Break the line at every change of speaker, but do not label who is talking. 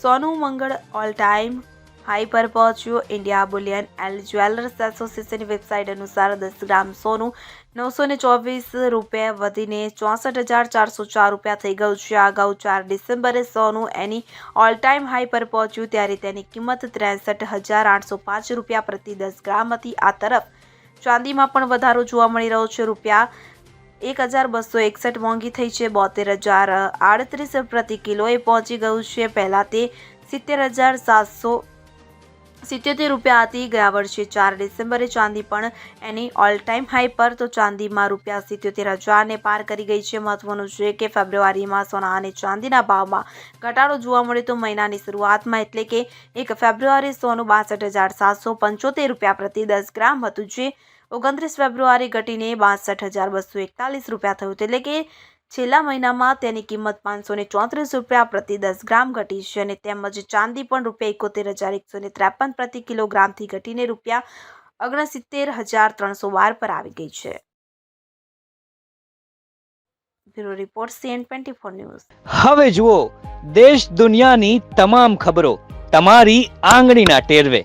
સોનું મંગળ all time high પર પહોંચ્યું. ઇન્ડિયા બુલિયન એન્ડ જ્વેલર્સ એસોસિએશનની વેબસાઇટ અનુસાર દસ ગ્રામ સોનું નવસો ને ચોવીસ રૂપિયા વધીને ચોસઠ હજાર ચારસો ચાર રૂપિયા થઈ ગયું છે. અગાઉ ચાર ડિસેમ્બરે સોનું એની ઓલ ટાઈમ હાઈ પર પહોંચ્યું, ત્યારે તેની કિંમત ત્રેસઠ હજાર આઠસો પાંચ રૂપિયા પ્રતિ દસ ગ્રામ હતી. આ તરફ ચાંદીમાં પણ વધારો જોવા મળી રહ્યો છે. રૂપિયા એક હજાર બસો એકસઠ મોંઘી થઈ છે. બોતેર હજાર આડત્રીસ પ્રતિ કિલોએ પહોંચી ગયું છે. પહેલાં તે સિત્તેર હજાર સાતસો સિત્યોતેર રૂપિયા હતી. ગયા વર્ષે ચાર ડિસેમ્બરે ચાંદી પણ એની ઓલ ટાઈમ હાઈ પર, તો ચાંદીમાં રૂપિયા સિત્યોતેર હજારને પાર કરી ગઈ છે. મહત્વનું છે કે ફેબ્રુઆરીમાં સોના અને ચાંદીના ભાવમાં ઘટાડો જોવા મળ્યો તો મહિનાની શરૂઆતમાં એટલે કે એક ફેબ્રુઆરી સોનું બાસઠ હજાર સાતસો પંચોતેર રૂપિયા પ્રતિ દસ ગ્રામ હતું, જે ઓગણત્રીસ ફેબ્રુઆરી ઘટીને બાસઠ હજાર બસો એકતાલીસ રૂપિયા થયું એટલે કે છેલ્લા મહિનામાં તેની કિંમત પાંચસો ને ચોત્રીસ રૂપિયા પ્રતિ દસ ગ્રામ ઘટી છે અને તેમજ ચાંદી પણ રૂપિયા એકોતેર હજાર એકસો ને ત્રેપન પ્રતિ કિલોગ્રામથી ઘટીને રૂપિયા ઓગણસિત્તેર હજાર ત્રણસો બાર પર આવી ગઈ છે. Bureau report CN twenty four news.
હવે જુઓ, દેશ દુનિયાની તમામ ખબરો તમારી આંગળીના ટેરવે.